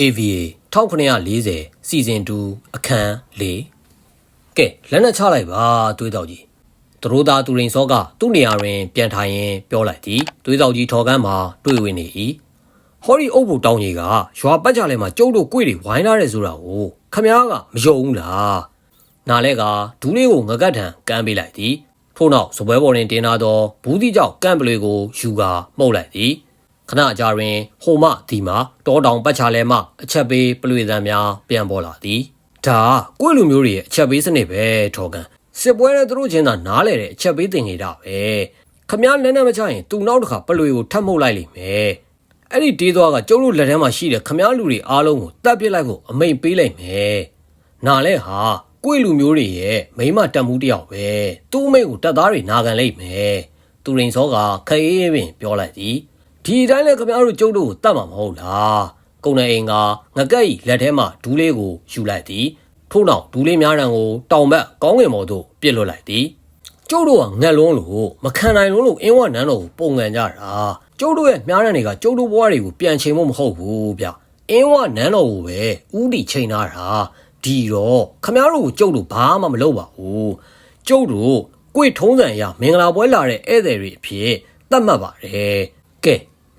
AVA 1940စီဇန်2အခန်း၄ကဲလက်နက်ချလိုက်ပါသွေးတော်ကြီးသူတို့သားသူရင်စောကသူ့နေရာတွင်ပြန်ထိုင်ရင်ပြောလိုက်သည်သွေးတော်ကြီးထော်ကန်းမှာတွေ့ဝင်နေ၏ဟောဒီအုပ်ဖို့တောင်းကြီးကရွာပတ်ကြလဲမှာကျုပ်တို့ကိုယ်တွေဝိုင်းလာတယ်ဆိုတာကိုခမားကမယုံဘူးလားနားလဲကဒူးလေးကိုငကတ်ထံကမ်းပေးလိုက်သည်ထို့နောက်စပွဲပေါ်တွင်တင်လာသောဘူးတိကြောင့်ကန့်ပလွေကိုယူကာမှုတ်လိုက်သည် ခဏကြာတွင်ဟိုမဒီမှာတောတောင်ပတ်ချလဲမှအချက်ပေးပလွေသံများပြန်ပေါ်လာသည်ဒါကိုယ့်လူမျိုးတွေရဲ့အချက်ပေးစနစ်ပဲထော်ကန်စစ်ပွဲတဲ့သူတို့ချင်းသာနားလဲတဲ့အချက်ပေးတင်နေတာပဲခမည်းလက်နဲ့မချရင်သူနောက်တစ်ခါပလွေကိုထပ်မှုတ်လိုက်လိမ့်မယ်အဲ့ဒီတေးသွားကကျုပ်တို့လက်ထဲမှာရှိတဲ့ခမည်းလူတွေအားလုံးကိုတတ်ပစ်လိုက်ဖို့အမိန်ပေးလိုက်မယ်နာလဲဟာကိုယ့်လူမျိုးတွေရဲ့မိမတက်မှုတယောက်ပဲသူ့အမိတ်ကိုတက်သားတွေနာခံလိုက်မယ်သူရင်စောကခအေးပင်ပြောလိုက်သည် ဒီအတိုင်းလဲခင်ဗျားတို့ကျုပ်တို့ကိုတတ်မှာမဟုတ်လားကုံနေအိမ်ကငကက်ဤလက်ထဲမှာဒူးလေးကိုယူလိုက်သည်ထို့နောက်ဒူးလေးများတံကိုတောင်ဘက်ကောင်းငင်ပေါ်သို့ပြစ်လွတ်လိုက်သည်ကျုပ်တို့ကငက်လုံးလို့မခံနိုင်လုံးလို့အင်းဝနန်းတော်ကိုပုံငံကြတာကျုပ်တို့ရဲ့မြားတံတွေကကျုပ်တို့ဘဝတွေကိုပြန်ချိန်ဖို့မဟုတ်ဘူးဗျအင်းဝနန်းတော်ကိုပဲဥတီချိန်ထားတာဒီတော့ခင်ဗျားတို့ကိုကျုပ်တို့ဘာမှမလုပ်ပါဘူးကျုပ်တို့ကိုယ်ထုံးစံအရမင်္ဂလာပွဲလာတဲ့ဧည့်သည်တွေအဖြစ်သတ်မှတ်ပါတယ်ကဲ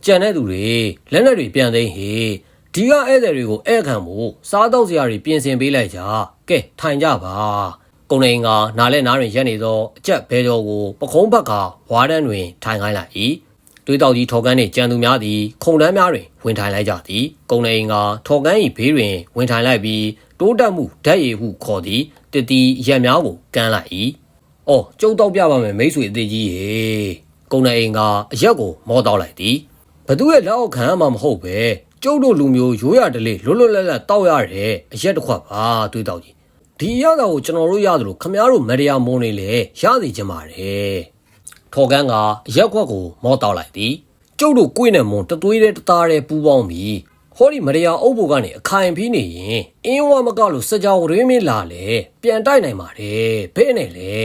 ကြံတဲ့သူတွေလက်နက်တွေပြန်သိမ်းဟေဒီကဧည့်သည်တွေကိုဧည့်ခံဖို့စားတော့စရာတွေပြင်ဆင်ပေးလိုက်ကြကဲထိုင်ကြပါကုံနေကနားလဲနားတွင်ရက်နေသောအကြက်ဘဲတော်ကိုပခုံးဘက်ကဝါးတန်းတွင်ထိုင်ခိုင်းလိုက်၏တွေးတောက်ကြီးထော်ကန်းနှင့်ကြံသူများသည်ခုံတန်းများတွင်ဝင်ထိုင်လိုက်ကြသည်ကုံနေကထော်ကန်း၏ဘေးတွင်ဝင်ထိုင်လိုက်ပြီးတိုးတက်မှုဓာတ်ရည်ဟုခေါ်သည်တတီရက်များကိုကမ်းလိုက်၏အော်ကျုပ်တော့ပြပါမယ်မိတ်ဆွေအသေးကြီးရေကုံနေကအရက်ကိုမောတော့လိုက်သည် ဘသူရဲ့လက်အောက်ခံမှမဟုတ်ပဲကျုပ်တို့လူမျိုးရိုးရတလေလွတ်လွတ်လပ်လပ်တောက်ရတဲ့အရက်တစ်ခွက်ပါတွေးတောက်ကြီးဒီအရသာကိုကျွန်တော်တို့ရတယ်လို့ခမားတို့မရယာမုံနေလေရစီချင်ပါတယ်ထော်ကန်းကအရက်ခွက်ကိုမောတောက်လိုက်သည်ကျုပ်တို့ကိုယ်နဲ့မုံတသွေးတဲ့တသားတဲ့ပူးပေါင်းပြီးဟောဒီမရယာအုပ်ဖို့ကနေအခိုင်ပြီးနေရင်အင်းဝမကလို့စကြောင်ရင်းမင်းလာလေပြန်တိုက်နိုင်ပါတယ်ဘဲနဲ့လေ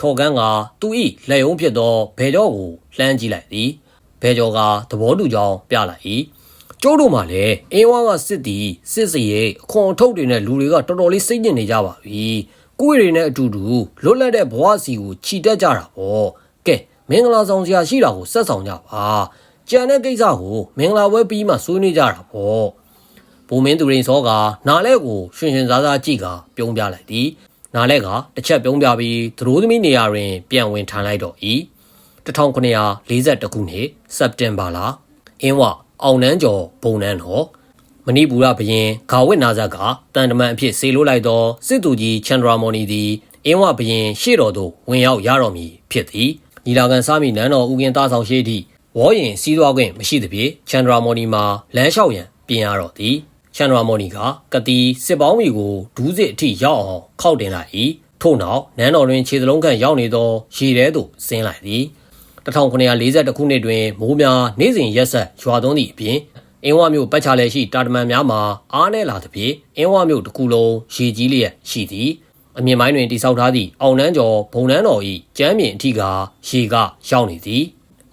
ထော်ကန်းကသူဤလက်ယုံဖြစ်သောဘဲကြောကိုလှမ်းကြည့်လိုက်သည် ဘဲကျော်ကသဘောတူကြောင်းပြလိုက်၏ကျိုးတို့မှလည်းအင်းဝါကစစ်တီစစ်စီရဲ့အခွန်အထုတ်တွေနဲ့လူတွေကတော်တော်လေးစိတ်ညစ်နေကြပါပြီကိုယ်တွေနဲ့အတူတူလွတ်လပ်တဲ့ဘဝစီကိုခြိတက်ကြတာပေါ့ကဲမင်္ဂလာဆောင်စရာရှိတာကိုဆက်ဆောင်ကြပါကြံတဲ့ကိစ္စကိုမင်္ဂလာပွဲပြီးမှဆွေးနွေးကြတာပေါ့ဘုံမင်းသူရင်စောကနားလဲကိုရှင်ရှင်စားစားကြည့်ကပြုံးပြလိုက်သည်နားလဲကတစ်ချက်ပြုံးပြပြီးသရိုးသမီးနေရာတွင်ပြန်ဝင်ထိုင်လိုက်တော့၏ 1942ခုနှစ်စက်တင်ဘာလအင်းဝအောင်နှန်းကျော်ဘုံနှန်းတော်မဏိပူရဘရင်ဂါဝစ်နာဇက်ကတန်တမန်အဖြစ်ဆေလို့လိုက်သောစစ်သူကြီးချန်ဒရာမော်နီသည်အင်းဝဘရင်ရှေ့တော်သို့ဝင်ရောက်ရတော်မူဖြစ်သည်ညီလာခံစားမိနန်းတော်ဦးကင်သားဆောင်ရှိသည့်ဝေါ်ရင်စီးသွားခွင့်မရှိသဖြင့်ချန်ဒရာမော်နီမှာလမ်းလျှောက်ရန်ပြင်ရတော့သည်ချန်ဒရာမော်နီကကတိစစ်ပေါင်းမီကိုဒူးစစ်အထိရောက်အောင်ခောက်တင်လိုက်၏ထို့နောက်နန်းတော်တွင်ခြေစလုံးခန့်ရောက်နေသောရေထဲသို့ဆင်းလိုက်သည် 1942ခုနှစ်တွင်မိုးများနေ့စဉ်ရက်ဆက်ရွာသွန်းသည့်အပြင်အင်းဝမြို့ပတ်ချလဲရှိတာတမန်များမှာအားနည်းလာသဖြင့်အင်းဝမြို့တစ်ခုလုံးရေကြီးလျက်ရှိသည်အမြင့်ပိုင်းတွင်တိစောက်ထားသည့်အောင်နှန်းကျော်ဘုံနှန်းတော်၏ကျမ်းပြင်အထိကရေကရောက်နေသည်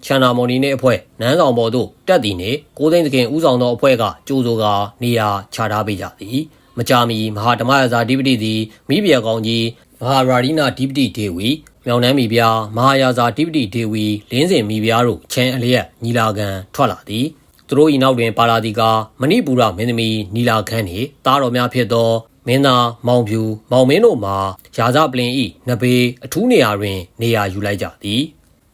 ချန်နာမော်နီနှင့်အဖွဲ့နန်းဆောင်ပေါ်သို့တက်သည်နှင့်ကိုသိန်းသခင်ဦးဆောင်သောအဖွဲ့ကကြိုးစိုးကနေရာချထားပေးကြသည်မကြာမီမဟာဓမ္မရာဇာဓိပတိသည်မိဖုရားကောင်းကြီးမဟာရာဒီနာဓိပတိဒေဝီ မြောင်နှမ်းမိဖုရားမဟာယာဇာဓိပတိဒေဝီလင်းစင်မိဖုရားတို့ချမ်းအလျက်ညီလာခံထွက်လာသည်သူတို့၏နောက်တွင်ပါလာသည်ကမဏိပူရမင်းသမီးနီလာခန်းနှင့်တားတော်များဖြစ်သောမင်းသားမောင်ဖြူမောင်မင်းတို့မှာရာဇပလင်ဤနဘေးအထူးနေရာတွင် နေရာယူလိုက်ကြသည်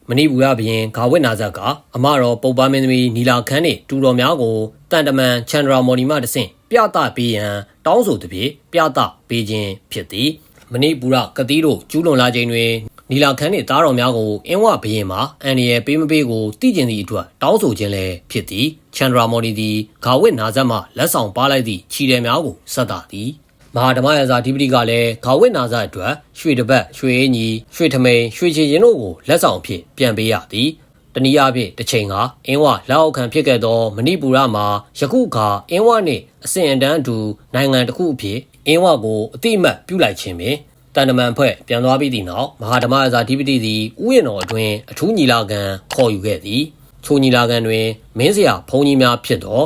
မဏိပူရဘရင်ဂါဝစ်နာဇက်ကအမတော်ပုပ္ပမင်းသမီးနီလာခန်းနှင့်တူတော်များကိုတန်တမန်ချန်ဒရာမော်နီမှတဆင့်ပြသပေးရန်တောင်းဆိုသည်ဖြင့်ပြသပေးခြင်းဖြစ်သည်မဏိပူရကတိတို့ကျူးလွန်လာခြင်းတွင် နီလာခန်းနှင့်သားတော်များကိုအင်းဝဘရင်မှာအန်ရီရဲ့ပေးမပေးကိုတည်ကျင်သည့်အတွက်တောင်းဆိုခြင်းလည်းဖြစ်သည်ချန်ဒရာမော်နီသည်ဂါဝစ်နာဇက်မှလက်ဆောင်ပါလိုက်သည့်ခြီတယ်များကိုဆက်တာသည်မဟာဓမ္မရာဇာဓိပတိကလည်းဂါဝစ်နာဇက်အတွက်ရွှေတပတ်ရွှေအင်းကြီးရွှေထမိန်ရွှေချေရင်တို့ကိုလက်ဆောင်အဖြစ်ပြန်ပေးရသည်တနည်းအားဖြင့်တစ်ချိန်ကအင်းဝလက်အောက်ခံဖြစ်ခဲ့သောမဏိပူရမှာယခုအခါအင်းဝနှင့်အစဉ်အတန်းအတူနိုင်ငံတစ်ခုအဖြစ်အင်းဝကိုအတိအမှတ်ပြုလိုက်ခြင်းပင် တန်တမန်ဖွဲ့ပြန်သွားပြီးသည့်နောက်မဟာဓမ္မရာဇာဓိပတိသည်ဥယျာဉ်တော်အတွင်းအထူးညီလာခံခေါ်ယူခဲ့သည်ချိုညီလာခံတွင်မင်းစရာဘုန်းကြီးများဖြစ်သော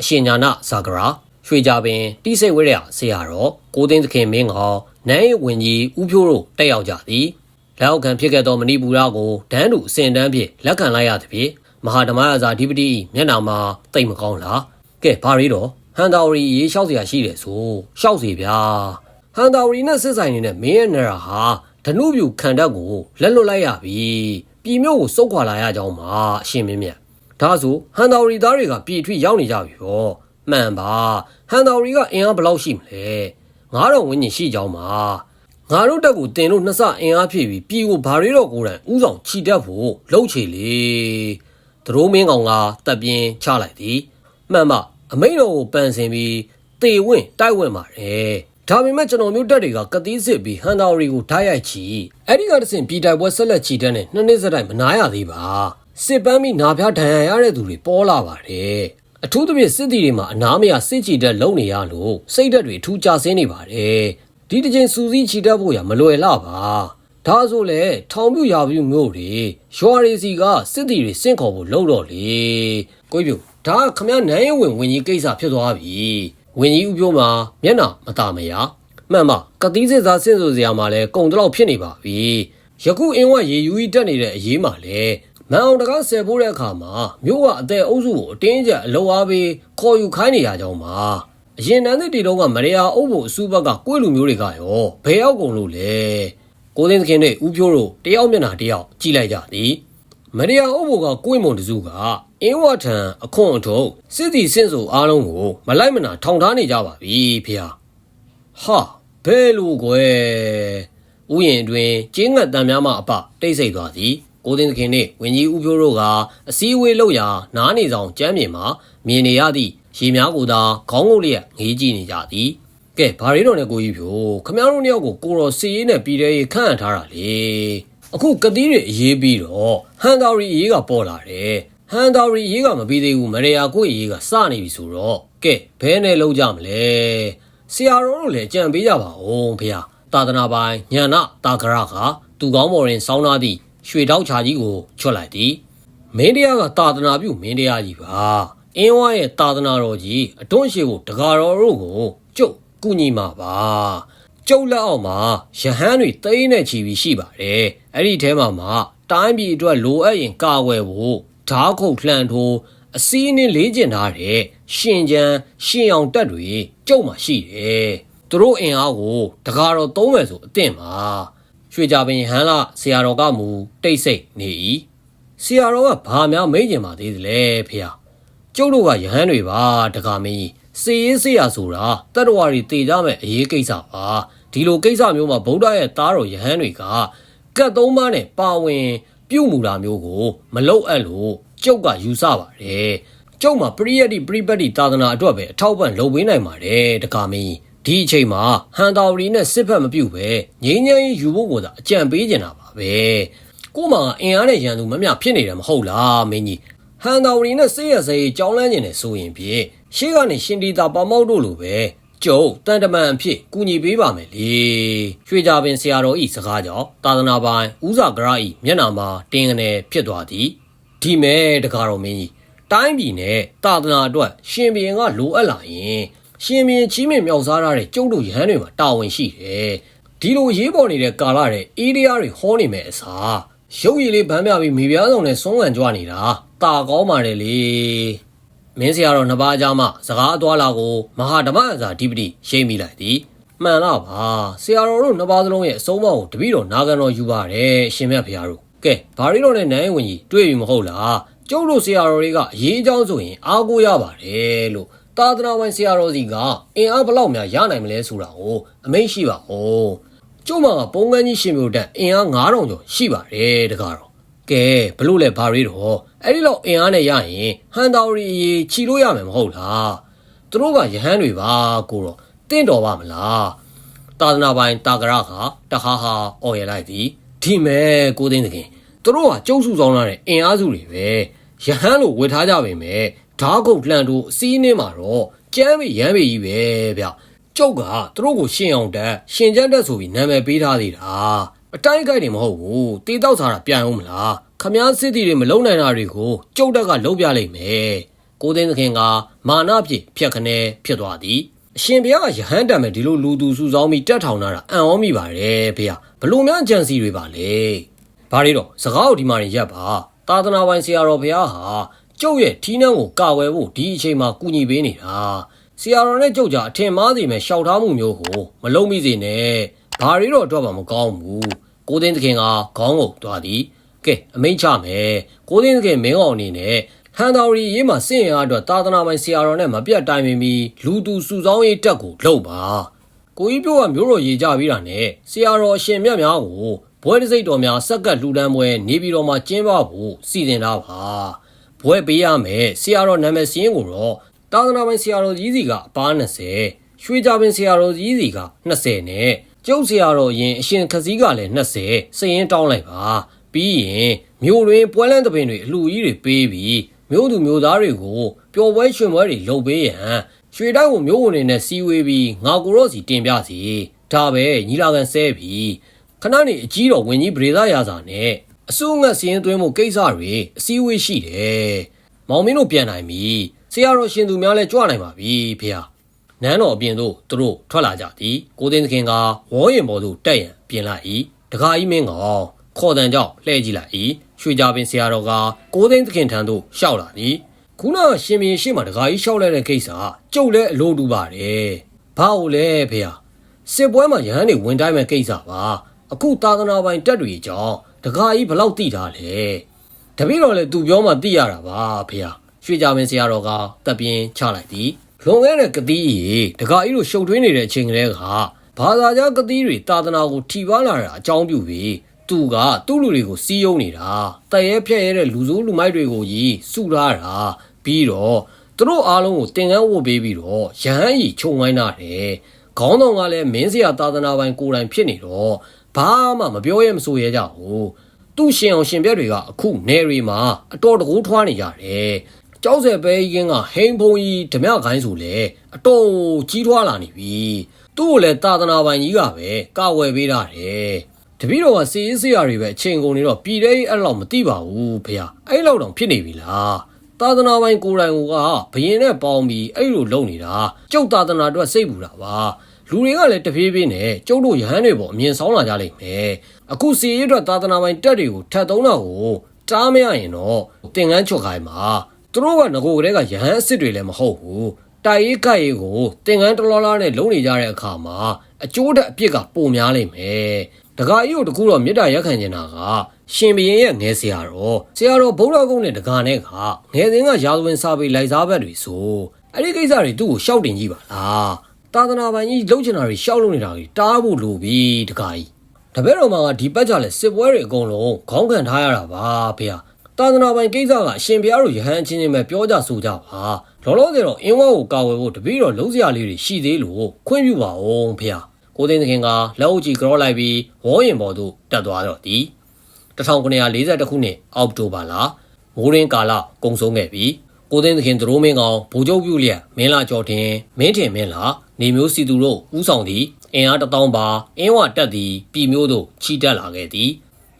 အရှင်ညာနာဇာဂရာ ရွှေကြပင်တိစိတ်ဝရဆရာတော်ကိုသိန်းသခင်မင်းကောင်နိုင်ဝင်ကြီးဦးဖြိုးတို့တက်ရောက်ကြသည်လက်အောက်ခံဖြစ်ခဲ့သောမဏိပူရကိုဒန်းတူအစဉ်တန်းဖြင့်လက်ခံလိုက်ရသည်ဖြင့်မဟာဓမ္မရာဇာဓိပတိ၏မျက်နှာမှာတိတ်မကောင်းလားကဲဘာရီတော့ဟန်တာဝရီရေးလျှောက်เสียရှိတယ်ဆိုလျှောက်စီဗျာ ဟန်တာဝရီနဲ့စစ်ဆိုင်နေတဲ့မင်းရဲ့နရာဟာဓနုပြူခံတတ်ကိုလက်လွတ်လိုက်ရပြီပြည်မြို့ကိုစုတ်ခွာလာရကြောင်းမှာအရှင်မင်းမြတ်ဒါဆိုဟန်တာဝရီသားတွေကပြည်ထွေရောက်နေကြပြီရောမှန်ပါဟန်တာဝရီကအင်အားဘယ်လောက်ရှိမလဲငါတော့ဝင်းကျင်ရှိကြောင်းပါငါတို့တက်ကိုတင်လို့နှစ်ဆအင်အားဖြည့်ပြီးပြည်ကိုဘာရီတော့ကိုယ်တိုင်ဥဆောင်ခြိတက်ဖို့လှုပ်ချေလေသရိုးမင်းကောင်ကတပ်ပြင်းချလိုက်သည်မှန်ပါအမိတ်တော်ကိုပန်ဆင်ပြီးတေဝင့်တိုက်ဝင့်ပါတယ် ဒါပေမဲ့ကျွန်တော်မျိုးတက်တွေကကတိးစစ်ပြီးဟန်တာရီကိုဓာတ်ရိုက်ချီအဲ့ဒီကတဆင့်ပြည်တိုက်ပွဲဆက်လက်ချီတက်နဲ့နှစ်နှစ်စတိုင်မနာရသေးပါစစ်ပန်းပြီးနာဖျားဒဏ်ရာရတဲ့သူတွေပေါ်လာပါတယ်အထူးသဖြင့်စစ်တီတွေမှာအနာမရစစ်ချီတက်လုံနေရလို့စိတ်ဓာတ်တွေအထူးကျဆင်းနေပါတယ်ဒီတစ်ချိန်စူးစီးချီတက်ဖို့ရမလွယ်လှပါဒါဆိုလေထောင်ပြရာပြမျိုးတွေရွာရီစီကစစ်တီတွေစင့်ခေါ်ဖို့လုံတော့လေကိုပြဒါကခမည်းနိုင်ဝင်ဝင်ကြီးကိစ္စဖြစ်သွားပြီ ဝင်ကြီးဥပြောမှာမျက်နှာမตาမရမှန်ပါကတိစစ်သားစင့်ဆိုစရာမှာလဲကုံတလောက်ဖြစ်နေပါပြီယခုအင်းဝရေယူကြီးတက်နေတဲ့အရေးမှာလဲမန်အောင်တကားဆယ်ဖို့တဲ့အခါမှာမြို့ကအသက်အုပ်စုကိုအတင်းကျပ်အလုံအားပေးခေါ်ယူခိုင်းနေရကြောင်းပါအရင်တန်းတဲ့တီတုံးကမရယာအုပ်ဖို့အစုဘက်ကကိုယ်လူမျိုးတွေကရောဘယ်ရောက်ကုန်လို့လဲကိုသိန်းသခင်နဲ့ဦးဖြိုးတို့တယောက်မျက်နှာတယောက်ကြည့်လိုက်ကြသည်မရယာအုပ်ဖို့ကကိုယ်မုံတစုက အင်းဝထံအခွန်အထုပ်စစ်တီစင့်ဆိုအားလုံးကိုမလိုက်မနာထောင်ထားနေကြပါပြီဖေဟာဟာဘယ်လိုကွယ်ဥယျင်အတွင်ကျင်းငတ်တန်များမှအပတိတ်ဆိတ်သွားသည်ကိုသိန်းသခင်နှင့်ဝင်းကြီးဦးဖြိုးတို့ကအစည်းအဝေးလုပ်ရာနားနေဆောင်ကျမ်းမြေမှာမြင်နေရသည့်ရေများကိုသာခေါင်းငုတ်လျက်ငေးကြည့်နေကြသည်ကဲဘာရီတော်နဲ့ကိုကြီးဖြိုးခမည်းတော်နှစ်ယောက်ကိုကိုတော်စီရေးနဲ့ပြည်တဲ့ရေးခန့်ထားတာလေအခုကတိတွေအေးပြီးတော့ဟန်တာရီအေးကပေါ်လာတယ် ဟန်တာရီအေးကမပြီးသေးဘူးမရေယာကိုအေးကစနေပြီဆိုတော့ကဲဘဲနဲ့လုံးကြမလဲဆရာတော်တို့လည်းကြံပေးကြပါဦးဖေဟာသာသနာပိုင်ညာနာတာဂရကသူကောင်းမော်ရင်စောင်းနာသည့်ရွှေတောက်ချာကြီးကိုချွတ်လိုက်သည်မင်းတရားကသာသနာပြုမင်းတရားကြီးပါအင်းဝါရဲ့သာသနာတော်ကြီးအတွန်းရှိကိုတကာတော်တို့ကိုကျုပ်ကုညီမှာပါကျုပ်လက်အောက်မှာယဟန်တွေတိမ့်နဲ့ချီပြီးရှိပါတယ်အဲ့ဒီထဲမှာမှတိုင်းပြည်အတွက်လိုအပ်ရင်ကာဝယ်ဖို့ ဓားခုတ်လှန်ထိုးအစည်းအင်းလေးကျင်ထားတဲ့ရှင်ကျန်းရှင်အောင်တက်တွေကျုပ်မှာရှိတယ်သူတို့အင်အားကိုတကာတော်သုံးမယ်ဆိုအသင့်ပါရွှေကြပင်ဟန်လာဆရာတော်ကမူတိတ်ဆိတ်နေ၏ဆရာတော်ကဘာများမိတ်ကျင်ပါသေးသလဲဖေဟာကျုပ်တို့ကယဟန်တွေပါတကာမင်းစေရေးစေရဆိုတာတတ္တဝါတွေတည်ကြမဲ့အရေးကိစ္စပါဒီလိုကိစ္စမျိုးမှာဗုဒ္ဓရဲ့သားတော်ယဟန်တွေကကတ်သုံးပါးနဲ့ပါဝင် ပြုတ်မူတာမျိုးကို မလောက်အပ်လို့ကျုပ်ကယူဆပါတယ်ကျုပ်မှာပရိယတ်တိပရိပတ်တိသာသနာအတွက်ပဲအထောက်ပံ့လုပ်ပေးနိုင်ပါတယ်တကာမင်းဒီအချိန်မှာဟန်တာဝရီနဲ့စစ်ဖက်မပြုတ်ပဲငိမ့်ငိမ့်ယူဖို့ကိုသာအကြံပေးနေတာပါပဲကို့မှာအင်အားနဲ့ရန်သူမမျှဖြစ်နေတယ်မဟုတ်လားမင်းကြီးဟန်တာဝရီနဲ့စေးရစေးကြောင်းလန်းနေတယ်ဆိုရင်ဖြင့်ရှေ့ကနေရှင်ဒီတာပေါမောက်တို့လိုပဲ ကျုပ်တန်တမန်အဖြစ်ကူညီပေးပါမယ်လေရွှေကြပင်ဆရာတော်ဤစကားကြောင့်သာသနာပိုင်ဦးစာကရဤမျက်နာမှာတင်းကနေဖြစ်သွားသည်ဒီမဲ့တကားတော်မင်းကြီးတိုင်းပြည်နဲ့သာသနာအတွက်ရှင်ဘီရင်ကလိုအပ်လာရင်ရှင်ဘီရင်ချီးမြှင့်မြောက်စားရတဲ့ကျုပ်တို့ရဟန်းတွေမှာတာဝန်ရှိတယ်ဒီလိုရေးပေါ်နေတဲ့ကာလတဲ့အေးတရားတွေဟောနေမယ်အစားရုပ်ရည်လေးဗန်းပြပြီးမိဖုရားဆောင်နဲ့ဆုံးခံကြွနေတာတာကောင်းပါတယ်လေ မင်းဆရာတော်နှစ်ပါးကြားမှစကားအသွားလာကိုမဟာဓမ္မအစာဓိပတိရိပ်မိလိုက်သည်မှန်လားပါဆရာတော်တို့နှစ်ပါးစလုံးရဲ့အဆုံးအမကိုတပည့်တော်နာဂန်တော်ယူပါတယ်အရှင်မြတ်ဖရာတို့ကဲဘာရီတော်နဲ့နိုင်ဝင်ကြီးတွေ့ပြီမဟုတ်လားကျုပ်တို့ဆရာတော်တွေကအရေးအကြောင်းဆိုရင်အားကိုးရပါတယ်လို့သာသနာဝင်ဆရာတော်စီကအင်အားဘလောက်များရနိုင်မလဲဆိုတာကိုအမိန့်ရှိပါဦးကျုပ်မှာကပုံကန်းကြီးရှင်မျိုးတက်အင်အား9000ကျော်ရှိပါတယ်တကားတော့ကဲဘလို့လဲဘာရီတော့ အဲ့ဒီလောက်အင်အားနဲ့ရရင်ဟန်တာရီရေခြီလို့ရမယ်မဟုတ်လားသူတို့ကယဟန်တွေပါကိုတော့တင့်တော်ပါမလားသာသနာပိုင်တာကရကတဟာဟာအော်ရလိုက်သည်ဒီမဲ့ကိုသိန်းတခင်သူတို့ကကျုပ်စုဆောင်လာတဲ့အင်အားစုတွေပဲယဟန်လိုဝေထားကြပေမဲ့ဓားကုတ်လှန်တို့အစည်းအင်းမှာတော့ကျမ်းပေရမ်းပေကြီးပဲဗျကျုပ်ကသူတို့ကိုရှင်းအောင်တက်ရှင်ကျန်းတက်ဆိုပြီးနာမည်ပေးထားသေးတာ အတိုင်းကြိုက်နေမဟုတ်ဘူးတေးတောက်စားတာပြန်အောင်မလားခမားစစ်တီတွေမလုံနိုင်တာတွေကိုကျုပ်တက်ကလုံပြလိုက်မယ်ကိုသိန်းသခင်ကမာနဖြင့်ဖြတ်ခနဲဖြစ်သွားသည်အရှင်ဘုရားကယဟန်တံမဲ့ဒီလိုလူသူစုဆောင်းပြီးတက်ထောင်လာတာအံ့ဩမိပါတယ်ဖေဟာဘလို့များကြံစီတွေပါလဲဘာတွေတော့စကားကိုဒီမှာရင်ရပ်ပါသာသနာပိုင်ဆရာတော်ဘုရားဟာကျုပ်ရဲ့ထီးနှန်းကိုကာဝယ်ဖို့ဒီအချိန်မှာကူညီပေးနေတာဆရာတော်နဲ့ကျုပ်ကြအထင်မှားစီမဲ့ရှောက်ထားမှုမျိုးကိုမလုံးမိစေနဲ့ ဘာတွေတော့အတွက်မှမကောင်းဘူးကိုသိန်းသခင်ကခေါင်းငုံသွားသည်ကဲအမိန့်ချမယ်ကိုသိန်းသခင်မင်းအောင်အနေနဲ့ဟန်တော်ရီရေးမှာစင့်ရအတွက်သာသနာပိုင်ဆရာတော်နဲ့မပြတ်တိုင်ပင်ပြီးလူသူစုဆောင်းရေးတက်ကိုလှုပ်ပါကိုကြီးပြောကမျိုးတော်ရေးကြပြီးတာနဲ့ဆရာတော်အရှင်မြတ်များကိုဘွဲတစိတ်တော်များစက်ကတ်လှူဒန်းပွဲနေပြည်တော်မှာကျင်းပဖို့စီစဉ်တာပါဘွဲပေးရမယ်ဆရာတော်နာမည်စင်းကိုတော့သာသနာပိုင်ဆရာတော်ကြီးစီကအပား20ရွှေကြပင်ဆရာတော်ကြီးစီက20နဲ့ ကျုပ်ဆရာတော်ရင်အရှင်ခစည်းကလည်း20စရင်တောင်းလိုက်ပါပြီးရင်မြို့တွင်ပွဲလန်းတပင်တွေအလှကြီးတွေပေးပြီးမြို့သူမြို့သားတွေကိုပျော်ပွဲရွှင်ပွဲတွေလုပ်ပေးရန်ရွှေတိုင်းကိုမြို့ဝင်တွေနဲ့စီဝေးပြီးငါကိုရောစီတင်ပြစီဒါပဲညီလာခံဆဲပြီးခဏနေအကြီးတော်ဝင်ကြီးဗရေသာရာစာနဲ့အစိုးငတ်စရင်သွင်းမှုကိစ္စတွေအစည်းအဝေးရှိတယ်မောင်မင်းတို့ပြန်နိုင်ပြီဆရာတော်ရှင်သူများလည်းကြွနိုင်ပါပြီဖေဟာ နန်းတော်အပြင်သို့သူတို့ထွက်လာကြသည်ကိုသိန်းသခင်ကဝေါ်ရင်ပေါ်သို့တက်ရန်ပြင်လိုက်၏တခါကြီးမင်းကောင်ခေါ်တန်ကြောင့်လှည့်ကြည့်လိုက်၏ရွှေကြပင်ဆရာတော်ကကိုသိန်းသခင်ထံသို့ရှောက်လာသည်ခုနကရှင်မင်းရှိမှတခါကြီးရှောက်လိုက်တဲ့ကိစ္စကျုပ်လည်းအလိုတူပါတယ်ဘာလို့လဲဖေဟာစစ်ပွဲမှာရဟန်းတွေဝင်တိုင်းမဲ့ကိစ္စပါအခုသာသနာပိုင်တက်တွေကြောင့်တခါကြီးဘလောက်တိထားလဲတပည့်တော်လည်းသူပြောမှသိရတာပါဖေဟာရွှေကြပင်ဆရာတော်ကတပ်ပြင်းချလိုက်သည် လွန်ခဲ့တဲ့ကတိကြီးတခါကြီးတို့ရှုပ်ထွေးနေတဲ့အချိန်ကလေးကဘာသာကြားကတိတွေသာသနာကိုထိပါလာတာအကြောင်းပြုပြီးသူကသူ့လူတွေကိုစီးယုံနေတာတရဲဖြက်ရဲတဲ့လူစိုးလူမိုက်တွေကိုကြီးစုထားတာပြီးတော့သူတို့အားလုံးကိုတင်ကန်းဝတ်ပေးပြီးတော့ရဟန်းကြီးခြုံဝိုင်းတာတယ်ခေါင်းဆောင်ကလည်းမင်းစရာသာသနာပိုင်ကိုယ်တိုင်ဖြစ်နေတော့ဘာမှမပြောရဲမဆိုရဲကြဘူးသူ့ရှင်အောင်ရှင်ပြက်တွေကအခုနယ်ရီမှာအတော်တကူထွားနေကြတယ် ကျောက်ဆယ်ပဲရင်ကဟိန်ဖုံကြီးဓမြခိုင်းဆိုလေအတော်ကြီးထွားလာနေပြီသူ့ကိုလည်းသာသနာပိုင်ကြီးကပဲကာဝယ်ပေးတာတယ်တပည့်တော်ကစီးစရာတွေပဲအချိန်ကုန်နေတော့ပြည်တဲ့အဲ့လောက်မသိပါဘူးဖေ။အဲ့လောက်တောင်ဖြစ်နေပြီလား။သာသနာပိုင်ကိုယ်တိုင်ကဘယင်နဲ့ပေါင်းပြီးအဲ့လိုလုပ်နေတာကျုပ်သာသနာအတွက်စိတ်ပူတာပါ။လူတွေကလည်းတဖြည်းဖြည်းနဲ့ကျုပ်တို့ရဟန်းတွေပေါ်အမြင်ဆောင်လာကြလိမ့်မယ်။အခုစီရေးအတွက်သာသနာပိုင်တက်တွေကိုထပ်သုံးတာကိုတားမရရင်တော့တင်ကန်းချွတ်ခိုင်းပါ။ သူတို့ကငကိုကလေးကရဟန်းအစ်စ်တွေလည်းမဟုတ်ဘူး။တိုက်ရေးကပ်ရေးကိုတင်ကန်းတလောလားနဲ့လုံနေကြတဲ့အခါမှာအကျိုးတက်အပြစ်ကပိုများလိမ့်မယ်။တကားကြီးကိုတကူတော့မေတ္တာရက်ခံနေတာကရှင်ဘရင်ရဲ့ငယ်ဆရာတော်ဆရာတော်ဗုဒ္ဓဂုံနဲ့တကားနဲ့ကငယ်စဉ်ကရာဇဝင်စာပေလိုက်စားဘက်တွေဆိုအဲ့ဒီကိစ္စတွေသူ့ကိုရှောက်တင်ကြည့်ပါလားသာသနာပိုင်ကြီးလှုပ်ချင်တာတွေရှောက်လို့နေတာကြီးတားဖို့လိုပြီတကားကြီးတပည့်တော်မှာကဒီပတ်ကြလဲစစ်ပွဲတွေအကုန်လုံးခေါင်းခံထားရတာပါဖေဟာ သာသနာပိုင်ကိစ္စကအရှင်ဘုရားတို့ယဟန်ချင်းချင်းပဲပြောကြဆိုကြပါလောလောဆယ်တော့အင်းဝါကိုကာဝယ်ဖို့တပည့်တော်လုံးစရာလေးတွေရှိသေးလို့ခွင့်ပြုပါအောင်ဖေဟာကိုသိန်းသခင်ကလက်အုပ်ကြီးကြောလိုက်ပြီးဝေါ်ရင်ပေါ်သို့တက်သွားတော့သည်1942ခုနှစ်အောက်တိုဘာလမိုးရင်းကာလကုံဆုံးခဲ့ပြီးကိုသိန်းသခင်သရိုးမင်းကောင်ဗိုလ်ချုပ်ပြုလျက်မင်းလာကျော်တင်မင်းထင်မင်းလာနေမျိုးစီသူတို့ဥဆောင်သည့်အင်အားတထောင်ပါအင်းဝတက်သည်ပြည်မျိုးတို့ချီတက်လာခဲ့သည်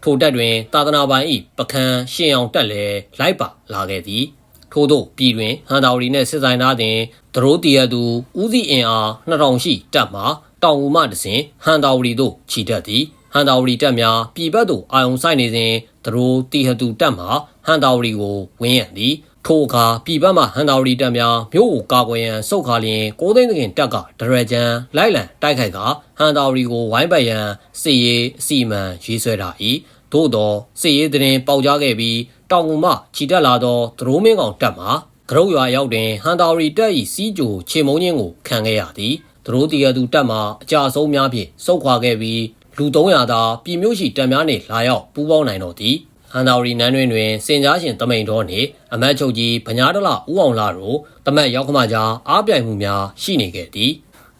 ထိုတက်တွင် သာသနာပိုင်၏ပကံရှင်အောင်တက်လဲလိုက်ပါလာခဲ့သည်ထို့သောပြည်တွင်ဟန်တာဝရီနှင့်စစ်ဆိုင်သားတွင်သရိုးတရသူဦးစီးအင်အား2000ရှိတက်မှတောင်ဦးမှတစဉ်ဟန်တာဝရီသို့ချီတက်သည်ဟန်တာဝရီတက်များပြည်ပတ်သို့အာယုံဆိုင်နေစဉ်သရိုးတီဟတူတက်မှဟန်တာဝရီကိုဝင်းရံသည် ထိုအခါပြည်ပမှဟန်တာဝရီတပ်များမြို့ကိုကာကွယ်ရန်စုတ်ခါလျင်ကိုသိန်းသခင်တပ်ကဒရဂျန်လိုက်လံတိုက်ခိုက်ကဟန်တာဝရီကိုဝိုင်းပတ်ရန်စစ်ရေးအစီမံရေးဆွဲထား၏သို့သောစစ်ရေးတွင်ပေါက်ကြားခဲ့ပြီးတောင်ငူမှခြိတက်လာသောသရိုးမင်းကောင်တပ်မှကရုတ်ရွာရောက်တွင်ဟန်တာဝရီတပ်၏စီးကြိုချေမုံချင်းကိုခံခဲ့ရသည်သရိုးတီရသူတပ်မှအကြဆုံးများဖြင့်စုတ်ခွာခဲ့ပြီးလူ300သာပြည်မျိုးရှိတပ်များနှင့်လာရောက်ပူးပေါင်းနိုင်တော့သည် ဟန်တာဝရီနန်းတွင်တွင်စင်ကြားရှင်တမိန်တော်နှင့်အမတ်ချုပ်ကြီးဗညာတလဦးအောင်လာတို့တမတ်ရောက်ခမကြားအားပြိုင်မှုများရှိနေခဲ့သည်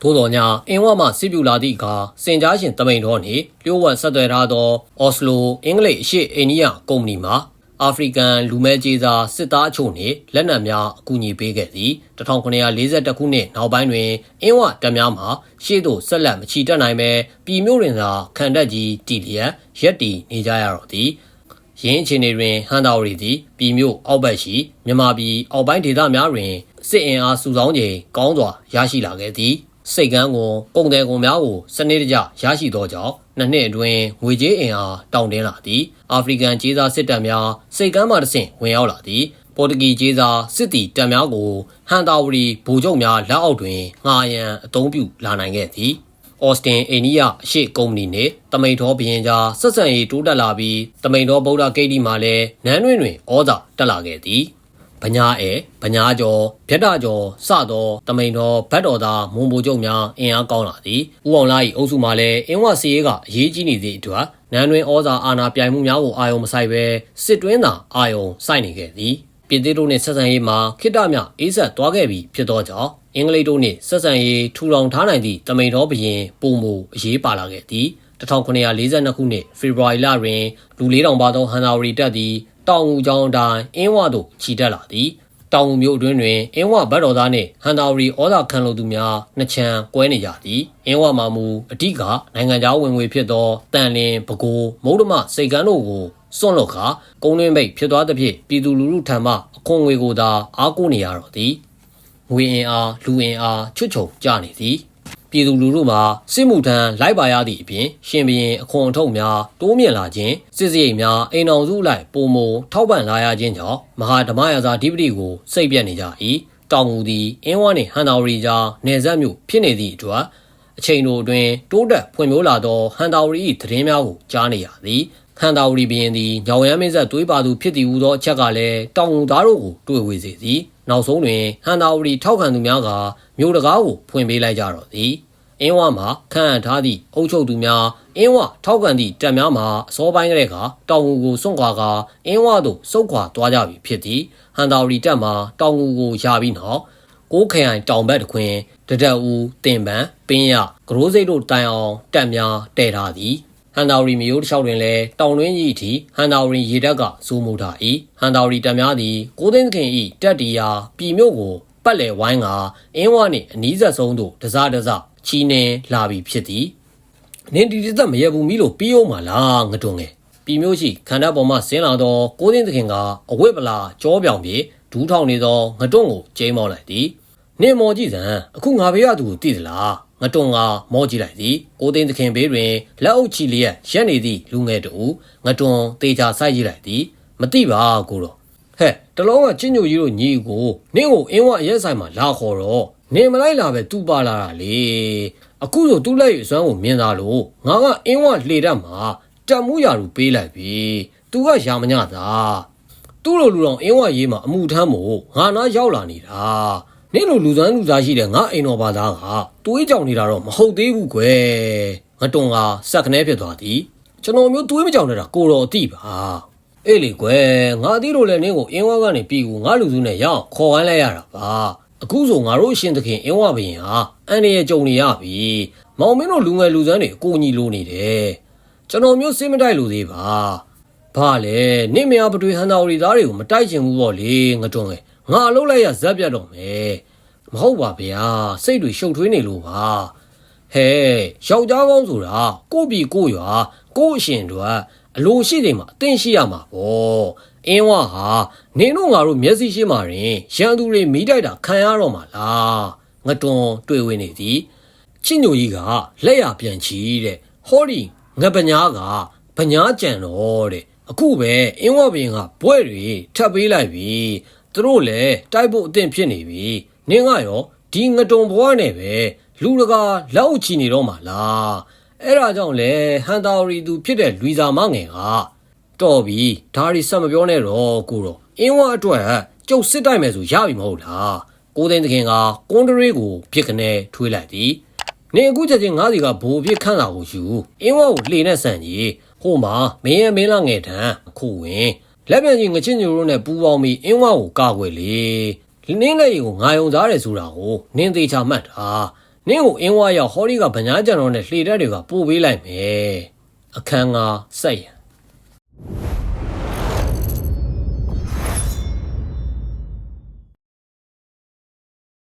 သို့တော်ညာအင်းဝမှစစ်ပြူလာသည့်အခါစင်ကြားရှင်တမိန်တော်နှင့်လျှို့ဝှက်ဆက်သွယ်ထားသောအော်စလိုအင်္ဂလိပ်အရှိအိန္ဒိယကုမ္ပဏီမှအာဖရိကန်လူမဲကြီးစာစစ်သားအချို့နှင့်လက်နက်များအကူအညီပေးခဲ့သည်1942ခုနှစ်နောက်ပိုင်းတွင်အင်းဝတပ်များမှရှေ့သို့ဆက်လက်မချီတက်နိုင်ပဲပြည်မျိုးတွင်သာခံတပ်ကြီးတည်လျက်ရက်တည်နေကြရတော့သည် ရရင်းအခြေအနေတွင်ဟန်တာဝရီသည်ပြည်မြို့အောက်ဘက်ရှိမြန်မာပြည်အောက်ပိုင်းဒေသများတွင်စစ်အင်အားစုဆောင်းချိန်ကောင်းစွာရရှိလာခဲ့သည်စိတ်ကန်းကိုပုံတယ်ကုန်များကိုစနစ်တကျရရှိသောကြောင့်နှစ်နှစ်အတွင်းငွေကြေးအင်အားတောင်းတင်းလာသည်အာဖရိကန်ကျေးစာစစ်တပ်များစိတ်ကန်းမှတဆင့်ဝင်ရောက်လာသည်ပေါ်တူဂီကျေးစာစစ်တီတပ်များကိုဟန်တာဝရီဗိုလ်ချုပ်များလက်အောက်တွင်ငှားရန်အသုံးပြုလာနိုင်ခဲ့သည် အော်စတင်အိန္ဒိယအရှိကုမ္ပဏီနှင့်တမိန်တော်ဘရင်ကြားဆက်ဆံရေးတိုးတက်လာပြီးတမိန်တော်ဗုဒ္ဓဂိတ်ဒီမှာလည်းနန်းတွင်တွင်ဩဇာတက်လာခဲ့သည်ပညာအဲပညာကျော်ဗျက်တာကျော်စသောတမိန်တော်ဗတ်တော်သားမွန်ဘိုကျုံများအင်အားကောင်းလာသည်ဥအောင်လာ၏အုပ်စုမှလည်းအင်းဝစီရေးကအရေးကြီးနေသည့်အတွက်နန်းတွင်ဩဇာအာဏာပြိုင်မှုများကိုအာရုံမစိုက်ဘဲစစ်တွင်းသာအာရုံစိုက်နေခဲ့သည်ပြည်သေးတို့နှင့်ဆက်ဆံရေးမှာခိတ္တမြအေးဆက်သွားခဲ့ပြီဖြစ်သောကြောင့် အင်္ဂလိပ်တို့နှင့်ဆက်ဆံရေးထူထောင်ထားနိုင်သည့်တမိန်တော်ဘရင်ပုံမူအရေးပါလာခဲ့သည်1942ခုနှစ်ဖေဖော်ဝါရီလတွင်လူလေးတောင်ပါသောဟန်နာဝရီတပ်သည်တောင်ငူကျောင်းအတိုင်းအင်းဝသို့ခြိတက်လာသည်တောင်ငူမြို့အတွင်းတွင်အင်းဝဗတ်တော်သားနှင့်ဟန်တာဝရီဩဇာခံလိုသူများနှစ်ချံကွဲနေကြသည်အင်းဝမှာမူအဓိကနိုင်ငံခြားဝင်ငွေဖြစ်သောတန်လင်းပဲခူးမုဒ္ဓမစိတ်ကန်းတို့ကိုစွန့်လွတ်ခါကုန်းတွင်းမိတ်ဖြစ်သွားသဖြင့်ပြည်သူလူထုထံမှအခွန်ငွေကိုသာအားကိုးနေရတော့သည် ငွေအင်အားလူအင်အားချွတ်ချုံကြနေသည်ပြည်သူလူထုမှာစစ်မှုထမ်းလိုက်ပါရသည့်အပြင်ရှင်ဘရင်အခွန်အထုပ်များတိုးမြင့်လာခြင်းစစ်စရိတ်များအိမ်တော်စုလိုက်ပုံမထောက်ပံ့လာရခြင်းကြောင့်မဟာဓမ္မရာဇာဓိပတိကိုစိတ်ပြတ်နေကြ၏တောင်ငူသည်အင်းဝါနှင့်ဟန်တာဝရီကြားနေဆက်မြို့ဖြစ်နေသည့်အတွက်အချိန်တို့အတွင်းတိုးတက်ဖွံ့ဖြိုးလာသောဟန်တာဝရီ၏သတင်းများကိုကြားနေရသည်ဟန်တာဝရီဘရင်သည်ညောင်ရမ်းမင်းဆက်သွေးပါသူဖြစ်သည်ဟူသောအချက်ကလည်းတောင်ငူသားတို့ကိုတွေ့ဝေစေသည် နောက်ဆုံးတွင်ဟန်တာဝရီထောက်ခံသူများကမြို့တကားကိုဖွင့်ပေးလိုက်ကြတော့သည်အင်းဝမှာခန့်အပ်ထားသည့်အုပ်ချုပ်သူများအင်းဝထောက်ကန်သည့်တပ်များမှာအစောပိုင်းကလေးကတောင်ငူကိုစွန့်ခွာကအင်းဝသို့စုခွာသွားကြပြီဖြစ်သည်ဟန်တာဝရီတပ်မှာတောင်ငူကိုရပြီးနောက်ကိုးခရိုင်တောင်ဘက်တခွင်တဒက်ဦးတင်ပန်းပင်းရဂရိုးစိတ်တို့တိုင်အောင်တပ်များတည်ထားသည် ဟန်တာဝရီမျိုးတစ်လျှောက်တွင်လည်းတောင်တွင်းကြီးအထိဟန်တာဝရီရေတပ်ကဇိုးမှုထား၏ဟန်တာဝရီတပ်များသည်ကိုသိန်းသခင်၏တပ်တီယာပြည်မြို့ကိုပတ်လည်ဝိုင်းကအင်းဝနှင့်အနီးဆက်ဆုံးသို့တစားတစားချီနေလာပြီဖြစ်သည်နင်ဒီဒီသက်မရဘူးမီလို့ပြီးအောင်မလားငတွန်းငယ်ပြည်မျိုးရှိခန္ဓာပေါ်မှဆင်းလာသောကိုသိန်းသခင်ကအဝိပလာကြောပြောင်ပြေဒူးထောင်နေသောငတွန်းကိုကျိမ်းမောလိုက်သည်နင်မော်ကြည့်စမ်းအခုငါဘေးရသူကိုသိသလား ငတွန်းကမောကြည့်လိုက်သည်ကိုသိန်းသခင်ဘေးတွင်လက်အုပ်ချီလျက်ရက်နေသည့်လူငယ်တူငတွန်းတေချာဆိုင်ကြည့်လိုက်သည်မသိပါကိုတော့ဟဲ့တလုံးကကျင့်ညိုကြီးတို့ညီကိုနင့်ကိုအင်းဝအရက်ဆိုင်မှာလာခေါ်တော့နေမလိုက်လာပဲသူ့ပါလာတာလေအခုဆိုသူ့လက်ရည်အစွမ်းကိုမြင်သာလို့ငါကအင်းဝလှေတတ်မှာတက်မှုရာလူပေးလိုက်ပြီသူကရာမညသာသူ့လိုလူတော်အင်းဝရေးမှာအမှုထမ်းမို့ငါနာရောက်လာနေတာ နင့်လိုလူစွမ်းလူသားရှိတဲ့ငါအိမ်တော်ဘာသားကတွေးကြောင်နေတာတော့မဟုတ်သေးဘူးကွယ်ငတွန်ကစက်ခနဲဖြစ်သွားသည်ကျွန်တော်မျိုးတွေးမကြောင်နေတာကိုတော်အတိပါအေးလေကွယ်ငါအတိလို့လည်းနင်းကိုအင်းဝကနေပြီးကိုငါလူစုနဲ့ရအောင်ခေါ်ဝိုင်းလိုက်ရတာပါအခုဆိုငါတို့ရှင်သခင်အင်းဝဘရင်ဟာအန်ရရဲ့ကြုံနေရပြီမောင်မင်းတို့လူငယ်လူစမ်းတွေအကူညီလိုနေတယ်ကျွန်တော်မျိုးစိတ်မတိုက်လို့သေးပါဘာလဲနေမရပတွေဟန်တော်ရီသားတွေကိုမတိုက်ချင်ဘူးပေါ့လေငတွန်းလေ ငါအလုပ်လိုက်ရဇက်ပြတ်တော့မယ်မဟုတ်ပါဗျာစိတ်တွေရှုပ်ထွေးနေလို့ပါဟဲ့ယောက်ျားကောင်းဆိုတာကိုပြီကိုရွာကိုအရှင်တို့အလိုရှိတယ်မှာအသင်ရှိရမှာပေါ့အင်းဝဟာနင်တို့ငါတို့မျက်စိရှိမှရင်ရန်သူတွေမိတိုက်တာခံရတော့မှာလားငတွန်တွေ့ဝင်နေသည်ချစ်ညိုကြီးကလက်ရပြန်ချီတဲ့ဟောဒီငပညာကပညာကြံတော့တဲ့အခုပဲအင်းဝဘင်ကဘွဲ့တွေထပ်ပေးလိုက်ပြီ သူတို့လည်းတိုက်ဖို့အသင့်ဖြစ်နေပြီနင်ကရောဒီငတုံဘွားနဲ့ပဲလူတကာလောက်ချီနေတော့မှာလားအဲ့ဒါကြောင့်လေဟန်တာရီသူဖြစ်တဲ့လူစာမငယ်ကတော်ပြီဒါရီဆက်မပြောနဲ့တော့ကိုတော့အင်းဝအတွက်ကျုပ်စစ်တိုက်မယ်ဆိုရပြီမဟုတ်လားကိုသိန်းသခင်ကကွန်ဒရေးကိုပြစ်ကနေထွေးလိုက်သည်နေအခုချက်ချင်းငါးစီကဘိုးပြစ်ခန့်လာကိုယူအင်းဝကိုလှေနဲ့ဆန်ကြီးဟိုမှာမင်းရဲ့မင်းလာငယ်တန်းခုဝင် လက်ပြန်ကြီးငချင်းညိုတို့နဲ့ပူပေါင်းပြီးအင်းဝကိုကာကွယ်လေနင်းလက်ရီကိုငါယုံသားတယ်ဆိုတာကိုနင်းသေးချာမှတ်တာနင်းကိုအင်းဝရောက်ဟောဒီကဗညာကြံတော်နဲ့လှေတက်တွေကပို့ပေးလိုက်မယ်အခန်းကစက်ရံ